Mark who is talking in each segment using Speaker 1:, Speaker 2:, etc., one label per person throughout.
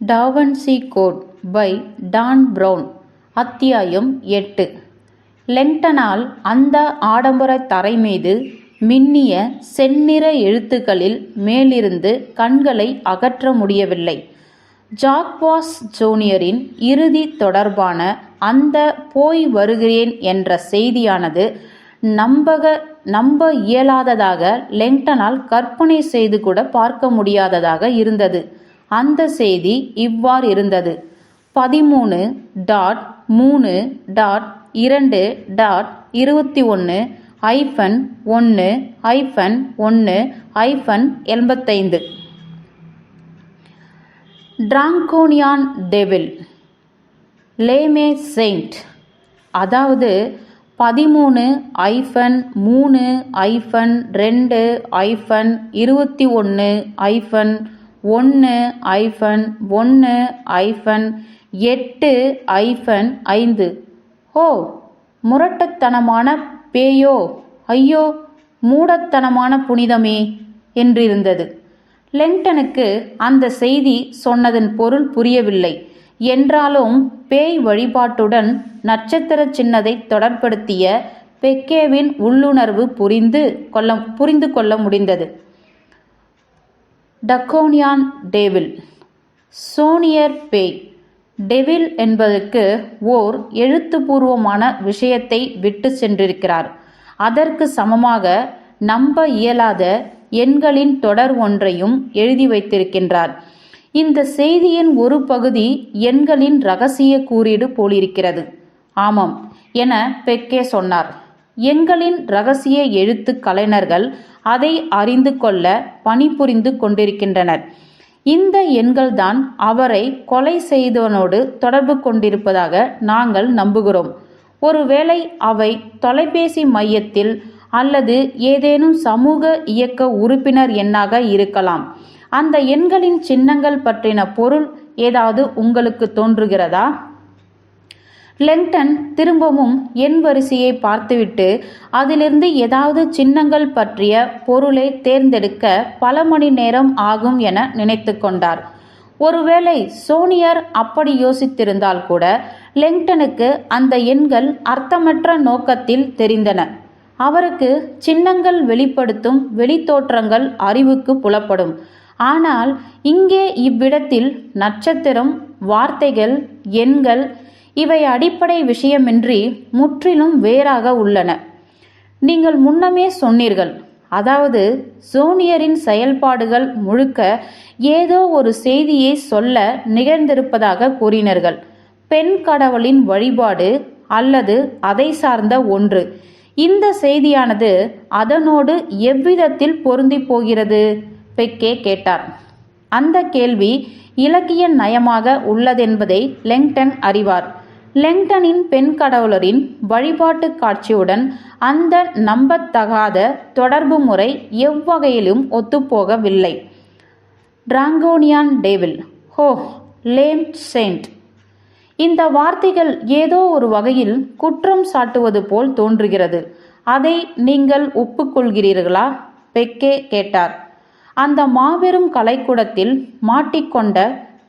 Speaker 1: Da Vinci code by Dan Brown அத்தியாயம் எட்டு. லெங்டனால் அந்த ஆடம்பர தரை மீது மின்னிய செந்நிற எழுத்துக்களில் மேலிருந்து கண்களை அகற்ற முடியவில்லை. ஜாக்வாஸ் ஜூனியரின் இறுதி தொடர்பான அந்த போய் வருகிறேன் என்ற செய்தியானது நம்பக நம்ப இயலாததாக லெங்டனால் கற்பனை செய்து கூட பார்க்க முடியாததாக இருந்தது. அந்த செய்தி இவ்வாறு இருந்தது. பதிமூணு டாட் மூணு டாட் இரண்டு டாட் இருபத்தி ஒன்று ஐஃபன் ஒன்று ஐஃபன் ஒன்று ஐஃபன் எண்பத்தைந்து. டிராங்கோனியான் டெவில் லேமே செயின்ட் அதாவது பதிமூணு ஐஃபன் மூணு ஐஃபன் ரெண்டு ஐஃபன் இருபத்தி ஒன்று ஐஃபன் ஒன்று ஐஃபன் ஒன்று ஐஃபன் எட்டு ஐஃபன் ஐந்து. ஓ முரட்டத்தனமான பேயோ ஐயோ மூடத்தனமான புனிதமே என்றிருந்தது. லெங்டனுக்கு அந்த செய்தி சொன்னதன் பொருள் புரியவில்லை. என்றாலும் பேய் வழிபாட்டுடன் நட்சத்திர சின்னதை தொடர்படுத்திய பெக்கேவின் உள்ளுணர்வு புரிந்து கொள்ள புரிந்து கொள்ள முடிந்தது. டக்கோனியான் டேவில். சோனியர் பேய். டெவில் என்பதற்கு ஓர் எழுத்துப்பூர்வமான விஷயத்தை விட்டு சென்றிருக்கிறார். அதற்கு சமமாக நம்ப இயலாத எண்களின் தொடர் ஒன்றையும் எழுதி வைத்திருக்கின்றார். இந்த செய்தியின் ஒரு பகுதி எண்களின் ரகசிய கூறீடு போலிருக்கிறது. ஆமாம் என பெக்கே சொன்னார். எண்களின் ரகசிய எழுத்து கலைஞர்கள் அதை அறிந்து கொள்ள பணிபுரிந்து கொண்டிருக்கின்றனர். இந்த எண்கள்தான் அவரை கொலை செய்தவனோடு தொடர்பு கொண்டிருப்பதாக நாங்கள் நம்புகிறோம். ஒருவேளை அவை தொலைபேசி மையத்தில் அல்லது ஏதேனும் சமூக இயக்க உறுப்பினர் எண்ணாக இருக்கலாம். அந்த எண்களின் சின்னங்கள் பற்றின பொருள் ஏதாவது உங்களுக்கு தோன்றுகிறதா? லெங்டன் திரும்பவும் எண் வரிசையை பார்த்துவிட்டு அதிலிருந்து ஏதாவது சின்னங்கள் பற்றிய பொருளை தேர்ந்தெடுக்க பல மணி நேரம் ஆகும் என நினைத்து கொண்டார். ஒருவேளை சோனியர் அப்படி யோசித்திருந்தால் கூட லெங்டனுக்கு அந்த எண்கள் அர்த்தமற்ற நோக்கத்தில் தெரிந்தன. அவருக்கு சின்னங்கள் வெளிப்படுத்தும் வெளித்தோற்றங்கள் அறிவுக்கு புலப்படும். ஆனால் இங்கே இவ்விடத்தில் நட்சத்திரம் வார்த்தைகள் எண்கள் இவை அடிப்படை விஷயமின்றி முற்றிலும் வேறாக உள்ளன. நீங்கள் முன்னமே சொன்னீர்கள் அதாவது சோனியரின் செயல்பாடுகள் முழுக்க ஏதோ ஒரு செய்தியை சொல்ல நிகழ்ந்திருப்பதாக கூறினர்கள். பெண் கடவுளின் வழிபாடு அல்லது அதை சார்ந்த ஒன்று. இந்த செய்தியானது அதனோடு எவ்விதத்தில் பொருந்தி போகிறது? பெக்கே கேட்டார். அந்த கேள்வி இலக்கிய நயமாக உள்ளதென்பதை லெங்டன் அறிவார். லெங்டனின் பெண் கடவுளரின் வழிபாட்டு காட்சியுடன் அந்த நம்பத்தகாத தொடர்பு முறை எவ்வகையிலும் ஒத்துப்போகவில்லை. டிராங்கோனியான் டேவில் ஹோ லேம் செயின்ட் இந்த வார்த்தைகள் ஏதோ ஒரு வகையில் குற்றம் சாட்டுவது போல் தோன்றுகிறது. அதை நீங்கள் ஒப்புக்கொள்கிறீர்களா? பெக்கே கேட்டார். அந்த மாபெரும் கலைக்கூடத்தில் மாட்டிக்கொண்ட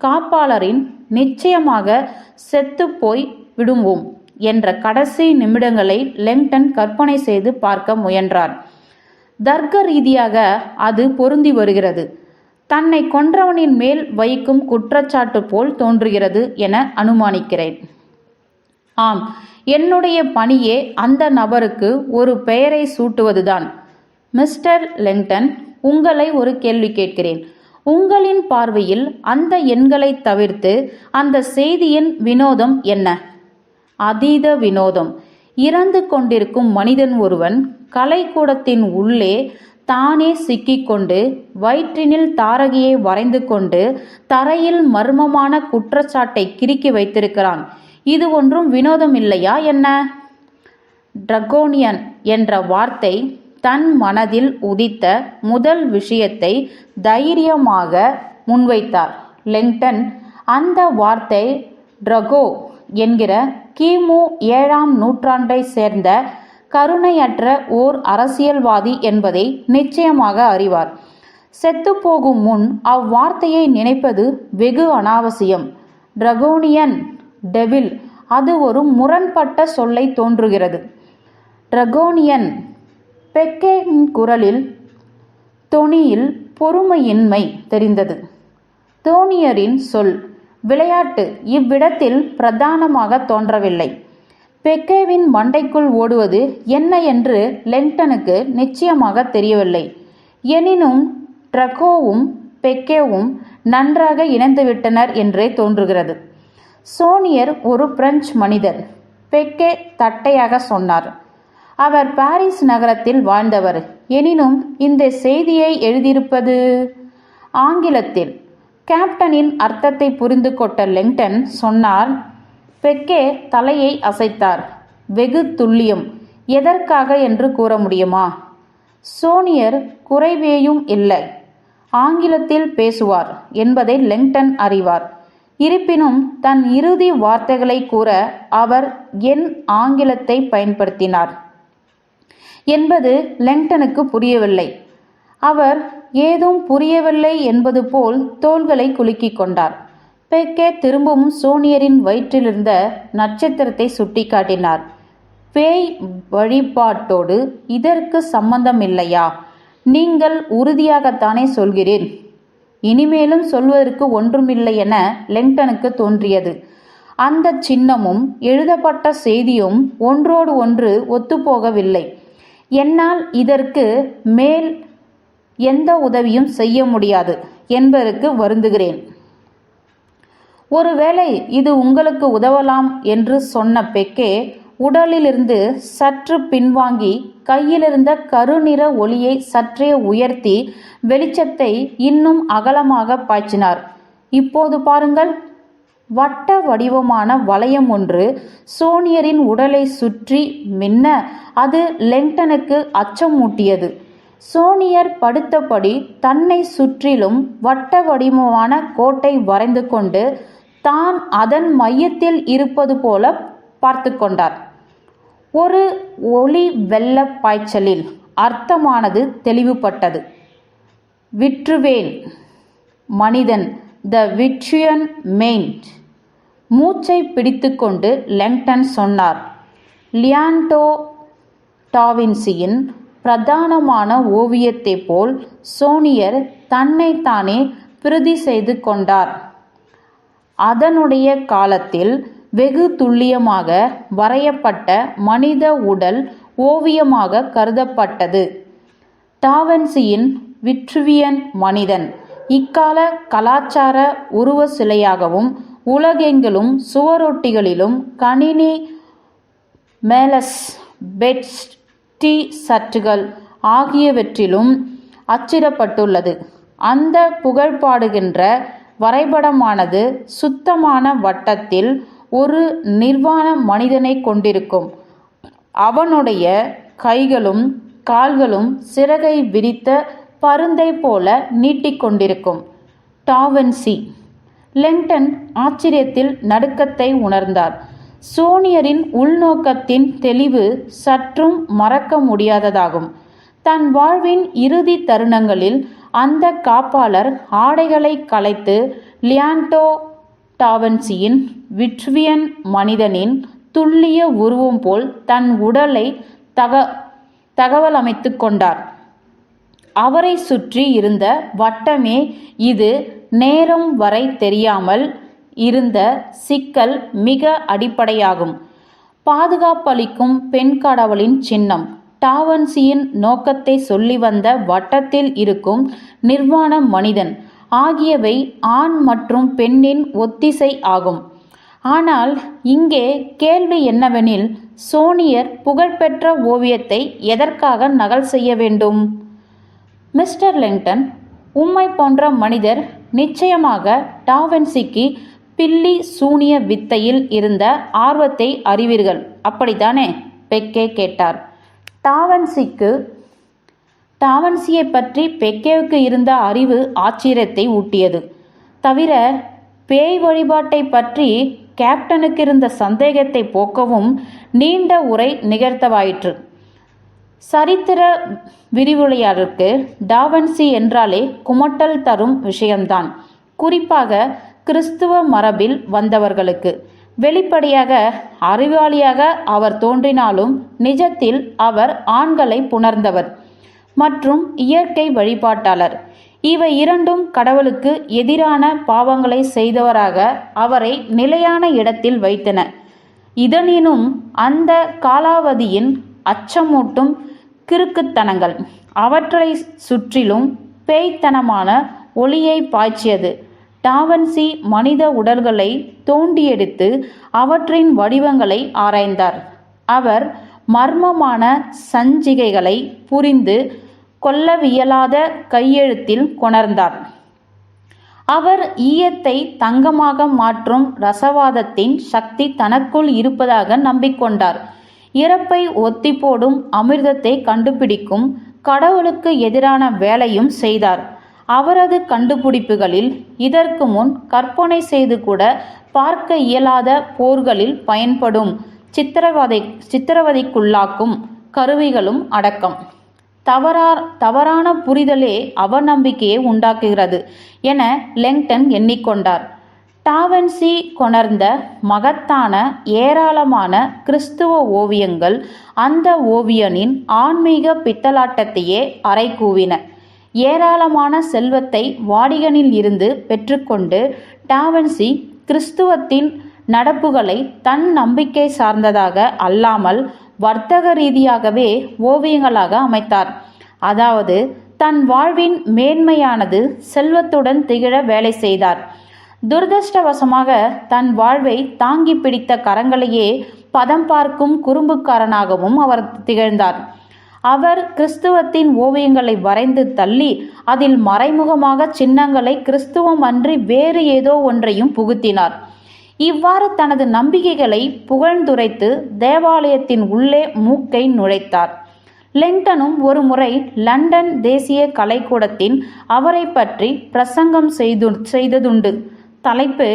Speaker 1: காப்பாளரின் நிச்சயமாக செத்துப்போய் விடுவோம் என்ற கடைசி நிமிடங்களை லெங்டன் கற்பனை செய்து பார்க்க முயன்றார். தர்க்க ரீதியாக அது பொருந்தி வருகிறது. தன்னை கொன்றவனின் மேல் வைக்கும் குற்றச்சாட்டு போல் தோன்றுகிறது என அனுமானிக்கிறேன். ஆம் என்னுடைய பணியே அந்த நபருக்கு ஒரு பெயரை சூட்டுவதுதான். மிஸ்டர் லெங்டன் உங்களை ஒரு கேள்வி கேட்கிறேன். உங்களின் பார்வையில் அந்த எண்களை தவிர்த்து அந்த செய்தியின் வினோதம் என்ன? அதீத வினோதம். இறந்து கொண்டிருக்கும் மனிதன் ஒருவன் கலைக்கூடத்தின் உள்ளே தானே சிக்கிக்கொண்டு வயிற்றினில் தாரகியை வரைந்து கொண்டு தரையில் மர்மமான குற்றச்சாட்டை கிறுக்கி வைத்திருக்கிறான். இது ஒன்றும் வினோதம் இல்லையா என்ன? ட்ரகோனியன் என்ற வார்த்தை தன் மனதில் உதித்த முதல் விஷயத்தை தைரியமாக முன்வைத்தார். லெங்டன் அந்த வார்த்தை ட்ரகோ என்கிற கிமு ஏழாம் நூற்றாண்டை சேர்ந்த கருணையற்ற ஓர் அரசியல்வாதி என்பதை நிச்சயமாக அறிவார். செத்துப்போகும் முன் அவ்வார்த்தையை நினைப்பது வெகு அனாவசியம். டிரகோனியன் டெவில் அது ஒரு முரண்பட்ட சொல்லை தோன்றுகிறது. ட்ரகோனியன் பெக்கேன் குரலில் தொனியில் பொறுமையின்மை தெரிந்தது. தோனியரின் சொல் விளையாட்டு இவ்விடத்தில் பிரதானமாக தோன்றவில்லை. பெக்கேவின் மண்டைக்குள் ஓடுவது என்ன என்று லெங்டனுக்கு நிச்சயமாக தெரியவில்லை. எனினும் ட்ரகோவும் பெக்கேவும் நன்றாக இணைந்துவிட்டனர் என்றே தோன்றுகிறது. சோனியர் ஒரு பிரெஞ்சு மனிதர். பெக்கே தட்டையாக சொன்னார். அவர் பாரிஸ் நகரத்தில் வாழ்ந்தவர். எனினும் இந்த செய்தியை எழுதியிருப்பது? ஆங்கிலத்தில் கேப்டனின் அர்த்தத்தை புரிந்து கொண்ட லெங்டன் சொன்னார் பெக்கே தலையை அசைத்தார் வெகு துல்லியம் எதற்காக என்று கூற முடியுமா? சோனியர் குறைவேயும் இல்லை ஆங்கிலத்தில் பேசுவார் என்பதை லெங்டன் அறிவார். இருப்பினும் தன் இறுதி வார்த்தைகளை கூற அவர் என் ஆங்கிலத்தை பயன்படுத்தினார். என்பது லெங்டனுக்கு புரியவில்லை. அவர் ஏதும் புரியவில்லை என்பது போல் தோள்களை குலுக்கிக் கொண்டார். பெக்கே திரும்பவும் சோனியரின் வயிற்றிலிருந்த நட்சத்திரத்தை சுட்டிக்காட்டினார். பேய் வழிபாட்டோடு இதற்கு சம்பந்தம் இல்லையா நீங்கள் உறுதியாகத்தானே சொல்கிறேன் இனிமேலும் சொல்வதற்கு ஒன்றுமில்லை என லெங்டனுக்கு தோன்றியது. அந்த சின்னமும் எழுதப்பட்ட செய்தியும் ஒன்றோடு ஒன்று ஒத்துப்போகவில்லை. என்னால் இதற்கு மேல் எந்த உதவியும் செய்ய முடியாது என்பதற்கு வருந்துகிறேன். ஒருவேளை இது உங்களுக்கு உதவலாம் என்று சொன்ன பெக்கே உடலிலிருந்து சற்று பின்வாங்கி கையிலிருந்த கருநிற ஒளியை சற்றே உயர்த்தி வெளிச்சத்தை இன்னும் அகலமாக பாய்ச்சினார். இப்போது பாருங்கள். வட்ட வடிவமான வளையம் ஒன்று சோனியரின் உடலை சுற்றி மின்ன அது லெங்டனுக்கு அச்சமூட்டியது. சோனியர் படுத்தபடி தன்னை சுற்றிலும் வட்ட வடிவமான கோட்டை வரைந்து கொண்டு தான் அதன் மையத்தில் இருப்பது போல பார்த்து கொண்டார். ஒரு ஒளி வெள்ள பாய்ச்சலில் அர்த்தமானது தெளிவுபட்டது. விற்றுவேன் மனிதன் த விட்ரியன் மெயின்ட் மூச்சை பிடித்துக்கொண்டு லெங்டன் சொன்னார். லியாண்டோ டாவின்சியின் பிரதானமான ஓவியத்தைப் போல் சோனியர் தன்னைத்தானே பிரதி செய்து கொண்டார். அதனுடைய காலத்தில் வெகு துல்லியமாக வரையப்பட்ட மனித உடல் ஓவியமாக கருதப்பட்டது. டாவன்சியின் விட்ருவியன் மனிதன். இக்கால கலாச்சார உருவ சிலையாகவும் உலகெங்கிலும் சுவரொட்டிகளிலும் கணினி மேலஸ் பெட்ஸ் சற்றுகள் ஆகியவற்றிலும் அச்சிடப்பட்டுள்ளது. அந்த புகழ்பாடுகின்ற வரைபடமானது சுத்தமான வட்டத்தில் ஒரு நிர்வாண மனிதனை கொண்டிருக்கும். அவனுடைய கைகளும் கால்களும் சிறகை விரித்த பருந்தை போல நீட்டிக்கொண்டிருக்கும். டாவன்சி லெங்டன் ஆச்சரியத்தில் நடுக்கத்தை உணர்ந்தார். சோனியரின் உள்நோக்கத்தின் தெளிவு சற்றும் மறக்க முடியாததாகும். தன் வாழ்வின் இறுதி தருணங்களில் அந்த காப்பாளர் ஆடைகளை களைத்து லியாண்டோ டாவன்சியின் விட்வியன் மனிதனின் துல்லிய உருவம் போல் தன் உடலை தக தகவல் அமைத்து கொண்டார். அவரை சுற்றி இருந்த வட்டமே இது நேரம் வரை தெரியாமல் இருந்த சிக்கல் மிக அடிப்படையாகும். பாதுகாப்பளிக்கும் பெண் கடவுளின் சின்னம். டாவன்சியின் நோக்கத்தை சொல்லி வந்த வட்டத்தில் இருக்கும் நிர்வாண மனிதன். ஆகியவை ஆண் மற்றும் பெண்ணின் ஒத்திசை ஆகும். ஆனால் இங்கே கேள்வி என்னவெனில் சோனியர் புகழ்பெற்ற ஓவியத்தை எதற்காக நகல் செய்ய வேண்டும்? மிஸ்டர் லெங்டன் உம்மை போன்ற மனிதர் நிச்சயமாக டாவென்சிக்கு பில்லி சூனிய வித்தையில் இருந்த ஆர்வத்தை அறிவீர்கள். அப்படித்தானே? பெக்கே கேட்டார். டாவன்சிக்கு டாவன்சியை பற்றி பெக்கேவுக்கு இருந்த அறிவு ஆச்சரியத்தை ஊட்டியது. தவிர பேய் வழிபாட்டை பற்றி கேப்டனுக்கு இருந்த சந்தேகத்தை போக்கவும் நீண்ட உரை நிகழ்த்தவாயிற்று. சரித்திர விரிவுரையாளருக்கு டாவன்சி என்றாலே குமட்டல் தரும் விஷயம்தான். குறிப்பாக கிறிஸ்துவ மரபில் வந்தவர்களுக்கு. வெளிப்படையாக அறிவாளியாக அவர் தோன்றினாலும் நிஜத்தில் அவர் ஆண்களை புணர்ந்தவர் மற்றும் இயற்கை வழிபாட்டாளர். இவை இரண்டும் கடவுளுக்கு எதிரான பாவங்களை செய்தவராக அவரை நிலையான இடத்தில் வைத்தன. இதனினும் அந்த காலாவதியின் அச்சமூட்டும் கிறுக்குத்தனங்கள். அவற்றை சுற்றிலும் பேய்த்தனமான ஒளியை பாய்ச்சியது. டாவன்சி மனித உடல்களை தோண்டியெடுத்து அவற்றின் வடிவங்களை ஆராய்ந்தார். அவர் மர்மமான சஞ்சிகைகளை புரிந்து கொள்ளவியலாத கையெழுத்தில் கொணர்ந்தார். அவர் ஈயத்தை தங்கமாக மாற்றும் ரசவாதத்தின் சக்தி தனக்குள் இருப்பதாக நம்பிக்கொண்டார். இறப்பை ஒத்தி போடும் அமிர்தத்தை கண்டுபிடிக்கும் கடவுளுக்கு எதிரான வேலையும் செய்தார். அவரது கண்டுபிடிப்புகளில் இதற்கு முன் கற்பனை செய்து கூட பார்க்க இயலாத போர்களில் பயன்படும் சித்திரவதை சித்திரவதைக்குள்ளாக்கும் கருவிகளும் அடக்கம். தவறா தவறான புரிதலே அவநம்பிக்கையை உண்டாக்குகிறது என லெங்டன் எண்ணிக்கொண்டார். டாவன்சி கொணர்ந்த மகத்தான ஏராளமான கிறிஸ்துவ ஓவியங்கள் அந்த ஓவியனின் ஆன்மீக பித்தலாட்டத்தையே அறைகூவின. ஏராளமான செல்வத்தை வாடிகனில் இருந்து பெற்றுக்கொண்டு டாவன்சி கிறிஸ்துவத்தின் நடப்புகளை தன் நம்பிக்கை சார்ந்ததாக அல்லாமல் வர்த்தக ரீதியாகவே ஓவியங்களாக அமைத்தார். அதாவது தன் வாழ்வின் மேன்மையானது செல்வத்துடன் திகழ வேலை செய்தார். துரதிருஷ்டவசமாக தன் வாழ்வை தாங்கி பிடித்த கரங்களையே பதம் பார்க்கும் குறும்புக்காரனாகவும் அவர் திகழ்ந்தார். அவர் கிறிஸ்துவத்தின் ஓவியங்களை வரைந்து தள்ளி அதில் மறைமுகமாக சின்னங்களை கிறிஸ்துவம் அன்றி வேறு ஏதோ ஒன்றையும் புகுத்தினார். இவ்வாறு தனது நம்பிக்கைகளை புகழ்ந்துரைத்து தேவாலயத்தின் உள்ளே மூக்கை நுழைத்தார். லெங்டனும் ஒரு முறை லண்டன் தேசிய கலைக்கூடத்தின் அவரை பற்றி பிரசங்கம் செய்து செய்ததுண்டு. தலைப்பு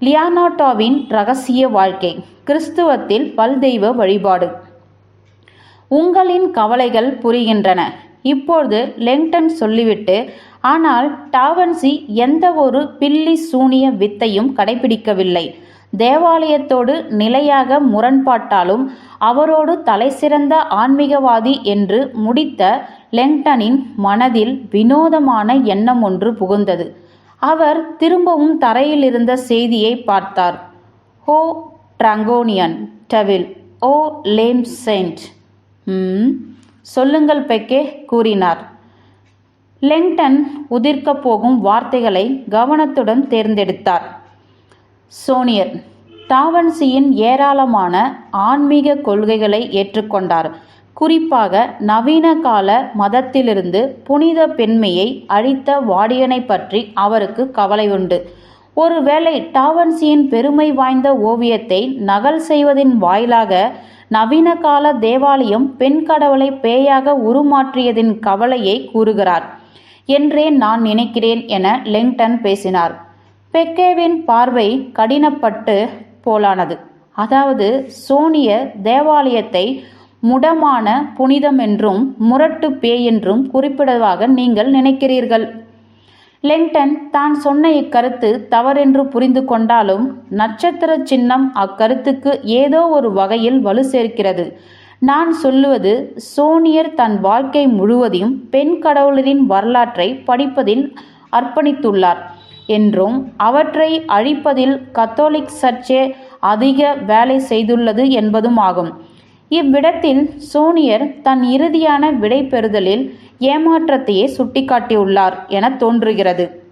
Speaker 1: லியானாட்டோவின் ரகசிய வாழ்க்கை கிறிஸ்துவத்தில் பல்தெய்வ வழிபாடு. உங்களின் கவலைகள் புரிகின்றன. இப்போது லெங்டன் சொல்லிவிட்டு ஆனால் டாவன்சி எந்த ஒரு பில்லி சூனிய வித்தையும் கடைபிடிக்கவில்லை. தேவாலயத்தோடு நிலையாக முரண்பாட்டாலும் அவரோடு தலைசிறந்த ஆன்மீகவாதி என்று முடித்த லெங்டனின் மனதில் வினோதமான எண்ணம் ஒன்று புகுந்தது. அவர் திரும்பவும் தரையில் இருந்த செய்தியை பார்த்தார். ஹோ ட்ராங்கோனியன் டவில். ஓ லேம் செயின்ட் ம் சொல்லுங்கள் பெக்கே கூறினார். லெங்டன் உதிர்க்கப் போகும் வார்த்தைகளை கவனத்துடன் தேர்ந்தெடுத்தார். சோனியர் டாவன்சியின் ஏராளமான ஆன்மீக கொள்கைகளை ஏற்றுக்கொண்டார். குறிப்பாக நவீன கால மதத்திலிருந்து புனித பெண்மையை அழித்த வாடியனை பற்றி அவருக்கு கவலை உண்டு. ஒருவேளை டாவன்சியின் பெருமை வாய்ந்த ஓவியத்தை நகல் செய்வதின் வாயிலாக நவீன கால தேவாலயம் பெண் கடவுளை பேயாக உருமாற்றியதின் கவலையை கூறுகிறார். என்றே நான் நினைக்கிறேன் என லெங்டன் பேசினார். பெக்கேவின் பார்வை கடினப்பட்டு போலானது. அதாவது சோனிய தேவாலயத்தை முடமான புனிதம் என்றும் முரட்டு பேய் என்றும் குறிப்பிடுவதாக நீங்கள் நினைக்கிறீர்கள். லெங்டன் தான் சொன்ன இக்கருத்து தவறென்று புரிந்து கொண்டாலும் நட்சத்திர சின்னம் அக்கருத்துக்கு ஏதோ ஒரு வகையில் வலு சேர்க்கிறது. நான் சொல்லுவது சோனியர் தன் வாழ்க்கை முழுவதையும் பெண் கடவுளரின் வரலாற்றை படிப்பதில் அர்ப்பணித்துள்ளார் என்றும் அவற்றை அழிப்பதில் கத்தோலிக் சர்ச்சே அதிக வேலை செய்துள்ளது என்பதும் ஆகும். இவ்விடத்தில் சோனியர் தன் இறுதியான விடை பெறுதலில் ஏமாற்றத்தையே சுட்டிக்காட்டியுள்ளார் என தோன்றுகிறது.